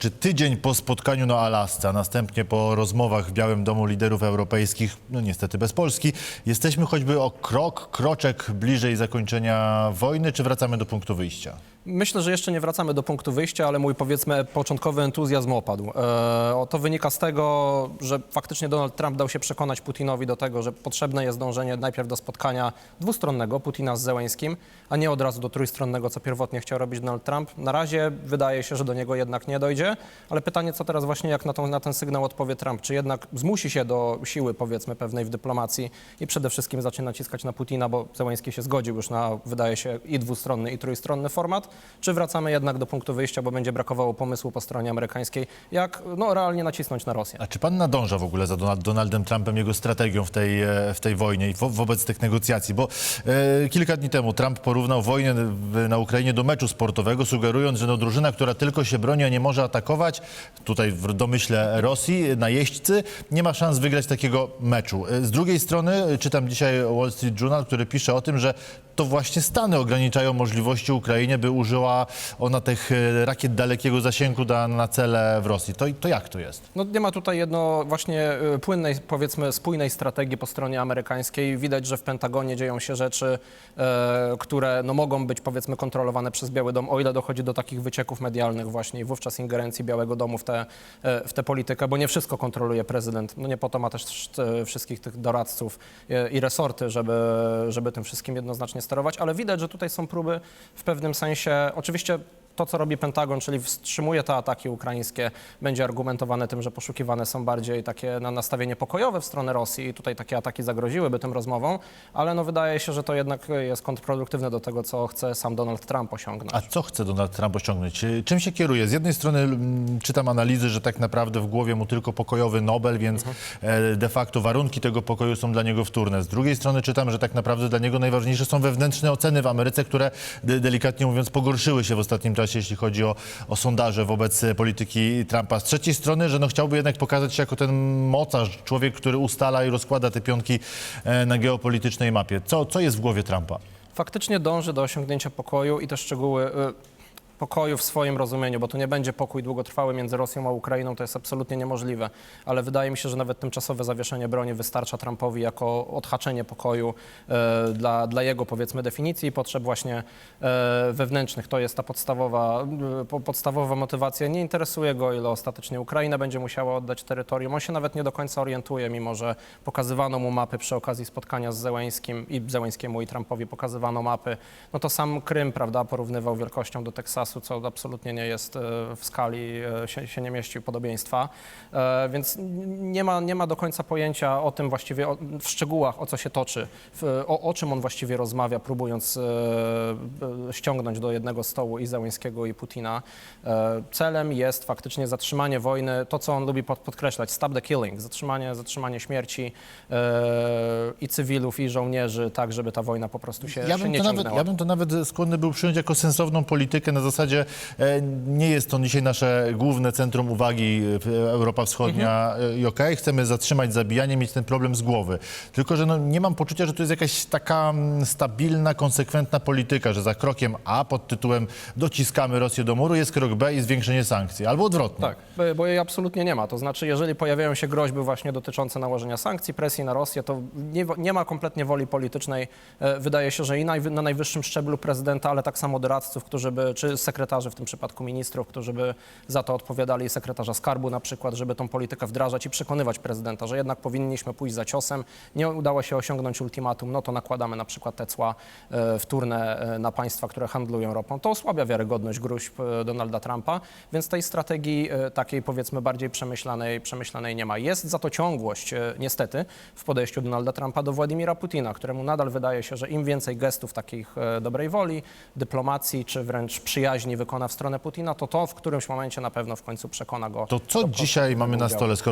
Czy tydzień po spotkaniu na Alasce, a następnie po rozmowach w Białym Domu liderów europejskich, no niestety bez Polski, jesteśmy choćby o krok, kroczek bliżej zakończenia wojny, czy wracamy do punktu wyjścia? Myślę, że jeszcze nie wracamy do punktu wyjścia, ale mój powiedzmy początkowy entuzjazm opadł. E, to wynika z tego, że faktycznie Donald Trump dał się przekonać Putinowi do tego, że potrzebne jest dążenie najpierw do spotkania dwustronnego Putina z Zełęskim, a nie od razu do trójstronnego, co pierwotnie chciał robić Donald Trump. Na razie wydaje się, że do niego jednak nie dojdzie, ale pytanie, co teraz właśnie, jak na, tą, na ten sygnał odpowie Trump, czy jednak zmusi się do siły powiedzmy pewnej w dyplomacji i przede wszystkim zacznie naciskać na Putina, bo Zełęski się zgodził już na, wydaje się, i dwustronny, i trójstronny format, czy wracamy jednak do punktu wyjścia, bo będzie brakowało pomysłu po stronie amerykańskiej, jak no, realnie nacisnąć na Rosję. A czy pan nadąża w ogóle za Donald, Donaldem Trumpem, jego strategią w tej, e, w tej wojnie i wo, wobec tych negocjacji? Bo e, kilka dni temu Trump porównał wojnę na Ukrainie do meczu sportowego, sugerując, że no, drużyna, która tylko się broni, a nie może atakować, tutaj w domyśle Rosji, najeźdźcy, nie ma szans wygrać takiego meczu. E, Z drugiej strony e, czytam dzisiaj Wall Street Journal, który pisze o tym, że to właśnie Stany ograniczają możliwości Ukrainie, by użyła ona tych e, rakiet dalekiego zasięgu na, na cele w Rosji. To, to jak to jest? No, nie ma tutaj jedno właśnie y, płynnej, powiedzmy spójnej strategii po stronie amerykańskiej. Widać, że w Pentagonie dzieją się rzeczy, e, które no, mogą być powiedzmy kontrolowane przez Biały Dom, o ile dochodzi do takich wycieków medialnych właśnie i wówczas ingerencji Białego Domu w tę e, w tę politykę, bo nie wszystko kontroluje prezydent. No nie po to ma też e, wszystkich tych doradców e, i resorty, żeby, żeby tym wszystkim jednoznacznie sterować, ale widać, że tutaj są próby w pewnym sensie, oczywiście to, co robi Pentagon, czyli wstrzymuje te ataki ukraińskie, będzie argumentowane tym, że poszukiwane są bardziej takie na nastawienie pokojowe w stronę Rosji i tutaj takie ataki zagroziłyby tym rozmowom, ale no wydaje się, że to jednak jest kontrproduktywne do tego, co chce sam Donald Trump osiągnąć. A co chce Donald Trump osiągnąć? Czym się kieruje? Z jednej strony mm, czytam analizy, że tak naprawdę w głowie mu tylko pokojowy Nobel, więc e, de facto warunki tego pokoju są dla niego wtórne. Z drugiej strony czytam, że tak naprawdę dla niego najważniejsze są wewnętrzne oceny w Ameryce, które de delikatnie mówiąc pogorszyły się w ostatnim czasie, jeśli chodzi o, o sondaże wobec e, polityki Trumpa. Z trzeciej strony, że no chciałby jednak pokazać się jako ten mocarz, człowiek, który ustala i rozkłada te pionki e, na geopolitycznej mapie. Co, co jest w głowie Trumpa? faktycznie dąży do osiągnięcia pokoju i te szczegóły y, pokoju w swoim rozumieniu, bo tu nie będzie pokój długotrwały między Rosją a Ukrainą, to jest absolutnie niemożliwe, ale wydaje mi się, że nawet tymczasowe zawieszenie broni wystarcza Trumpowi jako odhaczenie pokoju e, dla, dla jego powiedzmy definicji i potrzeb właśnie e, wewnętrznych. To jest ta podstawowa, e, po- podstawowa motywacja. Nie interesuje go, ile ostatecznie Ukraina będzie musiała oddać terytorium. On się nawet nie do końca orientuje, mimo że pokazywano mu mapy przy okazji spotkania z Zełęskim i Zełęskiemu i Trumpowi pokazywano mapy. No to sam Krym, prawda, porównywał wielkością do Teksasu, co absolutnie nie jest e, w skali, e, się, się nie mieści podobieństwa. E, Więc nie ma, nie ma do końca pojęcia o tym właściwie, o, w szczegółach, o co się toczy, w, o, o czym on właściwie rozmawia, próbując ściągnąć do jednego stołu i Zełęskiego i Putina. Celem jest faktycznie zatrzymanie wojny, to co on lubi pod, podkreślać, stop the killing, zatrzymanie, zatrzymanie śmierci i cywilów, i żołnierzy, tak żeby ta wojna po prostu się, Ja się nie to nawet, ja bym to nawet skłonny był przyjąć jako sensowną politykę na zasadzie e, nie jest to dzisiaj nasze główne centrum uwagi Europa Wschodnia e, i okej, chcemy zatrzymać zabijanie, mieć ten problem z głowy. Tylko, że no, nie mam poczucia, że to jest jakaś taka mm, stabilna, konsekwentna polityka, że za krokiem A pod tytułem dociskamy Rosję do muru jest krok B i zwiększenie sankcji, albo odwrotnie. Tak, bo- jej absolutnie nie ma. To znaczy, jeżeli pojawiają się groźby właśnie dotyczące nałożenia sankcji, presji na Rosję, to nie, nie ma kompletnie woli politycznej. E, Wydaje się, że i na najwyższym szczeblu prezydenta, ale tak samo doradców, którzy by, czy sekretarzy, w tym przypadku ministrów, którzy by za to odpowiadali, sekretarza skarbu na przykład, żeby tą politykę wdrażać i przekonywać prezydenta, że jednak powinniśmy pójść za ciosem. Nie udało się osiągnąć ultimatum, no to nakładamy na przykład te cła e, wtórne na państwa, które handlują ropą. To osłabia wiarygodność gruźb e, Donalda Trumpa, więc tej strategii e, takiej powiedzmy bardziej przemyślanej, przemyślanej nie ma. Jest za to ciągłość niestety w podejściu Donalda Trumpa do Władimira Putina, któremu nadal wydaje się, że im więcej gestów takich dobrej woli, dyplomacji czy wręcz przyjaźni wykona w stronę Putina, to to w którymś momencie na pewno w końcu przekona go. To co do dzisiaj mamy na udziału. stole, skoro